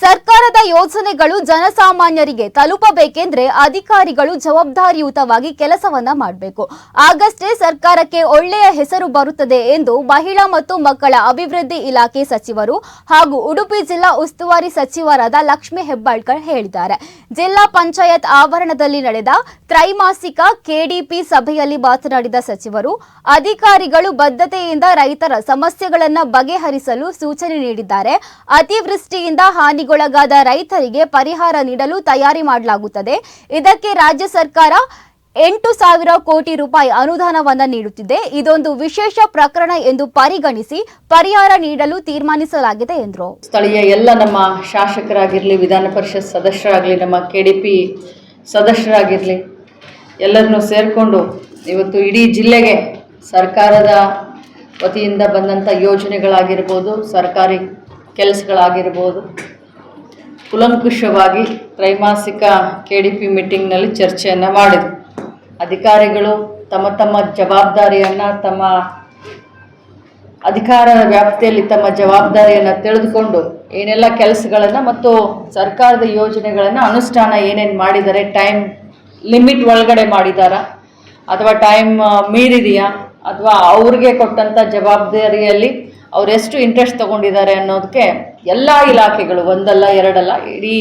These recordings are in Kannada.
ಸರ್ಕಾರದ ಯೋಜನೆಗಳು ಜನಸಾಮಾನ್ಯರಿಗೆ ತಲುಪಬೇಕೆಂದ್ರೆ ಅಧಿಕಾರಿಗಳು ಜವಾಬ್ದಾರಿಯುತವಾಗಿ ಕೆಲಸವನ್ನ ಮಾಡಬೇಕು. ಆಗಷ್ಟೇ ಸರ್ಕಾರಕ್ಕೆ ಒಳ್ಳೆಯ ಹೆಸರು ಬರುತ್ತದೆ ಎಂದು ಮಹಿಳಾ ಮತ್ತು ಮಕ್ಕಳ ಅಭಿವೃದ್ಧಿ ಇಲಾಖೆ ಸಚಿವರು ಹಾಗೂ ಉಡುಪಿ ಜಿಲ್ಲಾ ಉಸ್ತುವಾರಿ ಸಚಿವರಾದ ಲಕ್ಷ್ಮೀ ಹೆಬ್ಬಾಳ್ಕರ್ ಹೇಳಿದ್ದಾರೆ. ಜಿಲ್ಲಾ ಪಂಚಾಯತ್ ಆವರಣದಲ್ಲಿ ನಡೆದ ತ್ರೈಮಾಸಿಕ ಕೆಡಿಪಿ ಸಭೆಯಲ್ಲಿ ಮಾತನಾಡಿದ ಸಚಿವರು, ಅಧಿಕಾರಿಗಳು ಬದ್ಧತೆಯಿಂದ ರೈತರ ಸಮಸ್ಯೆಗಳನ್ನು ಬಗೆಹರಿಸಲು ಸೂಚನೆ ನೀಡಿದ್ದಾರೆ. ಅತಿವೃಷ್ಟಿಯಿಂದ ಹಾನಿಗೊಳಗಾದ ರೈತರಿಗೆ ಪರಿಹಾರ ನೀಡಲು ತಯಾರಿ ಮಾಡಲಾಗುತ್ತದೆ. ಇದಕ್ಕೆ ರಾಜ್ಯ ಸರ್ಕಾರ ಎಂಟು ಸಾವಿರ ಕೋಟಿ ರೂಪಾಯಿ ಅನುದಾನವನ್ನು ನೀಡುತ್ತಿದೆ. ಇದೊಂದು ವಿಶೇಷ ಪ್ರಕರಣ ಎಂದು ಪರಿಗಣಿಸಿ ಪರಿಹಾರ ನೀಡಲು ತೀರ್ಮಾನಿಸಲಾಗಿದೆ ಎಂದರು. ಸ್ಥಳೀಯ ಎಲ್ಲ ನಮ್ಮ ಶಾಸಕರಾಗಿರಲಿ, ವಿಧಾನ ಪರಿಷತ್ ಸದಸ್ಯರಾಗಲಿ, ನಮ್ಮ ಕೆ ಡಿ ಪಿ ಸದಸ್ಯರಾಗಿರಲಿ, ಎಲ್ಲರನ್ನೂ ಸೇರಿಕೊಂಡು ಇವತ್ತು ಇಡೀ ಜಿಲ್ಲೆಗೆ ಸರ್ಕಾರದ ವತಿಯಿಂದ ಬಂದಂಥ ಯೋಜನೆಗಳಾಗಿರ್ಬೋದು, ಸರ್ಕಾರಿ ಕೆಲಸಗಳಾಗಿರ್ಬೋದು ಕುಲಂಕುಷವಾಗಿ ತ್ರೈಮಾಸಿಕ ಕೆ ಡಿ ಪಿ ಮೀಟಿಂಗ್ನಲ್ಲಿ ಚರ್ಚೆಯನ್ನು ಮಾಡಿದರು. ಅಧಿಕಾರಿಗಳು ತಮ್ಮ ತಮ್ಮ ಜವಾಬ್ದಾರಿಯನ್ನು, ತಮ್ಮ ಅಧಿಕಾರದ ವ್ಯಾಪ್ತಿಯಲ್ಲಿ ತಮ್ಮ ಜವಾಬ್ದಾರಿಯನ್ನು ತಿಳಿದುಕೊಂಡು ಏನೆಲ್ಲ ಕೆಲಸಗಳನ್ನು ಮತ್ತು ಸರ್ಕಾರದ ಯೋಜನೆಗಳನ್ನು ಅನುಷ್ಠಾನ ಏನೇನು ಮಾಡಿದ್ದಾರೆ ಟೈಮ್ ಲಿಮಿಟ್ ಒಳಗಡೆ ಮಾಡಿದಾರಾ, ಅಥವಾ ಟೈಮ್ ಮೀರಿದೆಯಾ, ಅಥವಾ ಅವ್ರಿಗೆ ಕೊಟ್ಟಂಥ ಜವಾಬ್ದಾರಿಯಲ್ಲಿ ಅವ್ರು ಎಷ್ಟು ಇಂಟ್ರೆಸ್ಟ್ ತಗೊಂಡಿದ್ದಾರೆ ಅನ್ನೋದಕ್ಕೆ ಎಲ್ಲ ಇಲಾಖೆಗಳು, ಒಂದಲ್ಲ, ಎರಡಲ್ಲ, ಇಡೀ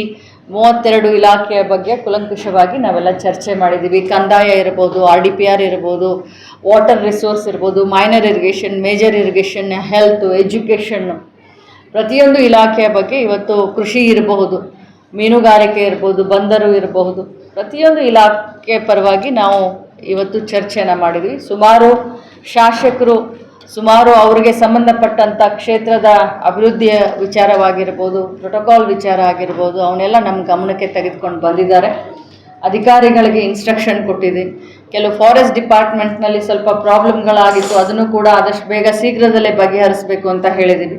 ಮೂವತ್ತೆರಡು ಇಲಾಖೆಯ ಬಗ್ಗೆ ಕುಲಂಕುಷವಾಗಿ ನಾವೆಲ್ಲ ಚರ್ಚೆ ಮಾಡಿದ್ದೀವಿ. ಕಂದಾಯ ಇರ್ಬೋದು, ಆರ್ ಡಿ ಪಿ ಆರ್ ಇರ್ಬೋದು ವಾಟರ್ ರಿಸೋರ್ಸ್ ಇರ್ಬೋದು minor irrigation major irrigation health education ಪ್ರತಿಯೊಂದು ಇಲಾಖೆಯ ಬಗ್ಗೆ ಇವತ್ತು ಕೃಷಿ ಇರಬಹುದು, ಮೀನುಗಾರಿಕೆ ಇರ್ಬೋದು, ಬಂದರು ಇರಬಹುದು, ಪ್ರತಿಯೊಂದು ಇಲಾಖೆ ಪರವಾಗಿ ನಾವು ಇವತ್ತು ಚರ್ಚೆಯನ್ನು ಮಾಡಿದ್ವಿ. ಸುಮಾರು ಶಾಸಕರು ಸುಮಾರು ಅವರಿಗೆ ಸಂಬಂಧಪಟ್ಟಂಥ ಕ್ಷೇತ್ರದ ಅಭಿವೃದ್ಧಿಯ ವಿಚಾರವಾಗಿರ್ಬೋದು ಪ್ರೋಟೋಕಾಲ್ ವಿಚಾರ ಆಗಿರ್ಬೋದು, ಅವನ್ನೆಲ್ಲ ನಮ್ಮ ಗಮನಕ್ಕೆ ತೆಗೆದುಕೊಂಡು ಬಂದಿದ್ದಾರೆ. ಅಧಿಕಾರಿಗಳಿಗೆ ಇನ್ಸ್ಟ್ರಕ್ಷನ್ ಕೊಟ್ಟಿದೆ. ಕೆಲವು ಫಾರೆಸ್ಟ್ ಡಿಪಾರ್ಟ್ಮೆಂಟ್ನಲ್ಲಿ ಸ್ವಲ್ಪ ಪ್ರಾಬ್ಲಮ್ಗಳಾಗಿತ್ತು ಅದನ್ನು ಕೂಡ ಆದಷ್ಟು ಬೇಗ ಶೀಘ್ರದಲ್ಲೇ ಬಗೆಹರಿಸಬೇಕು ಅಂತ ಹೇಳಿದ್ದೀವಿ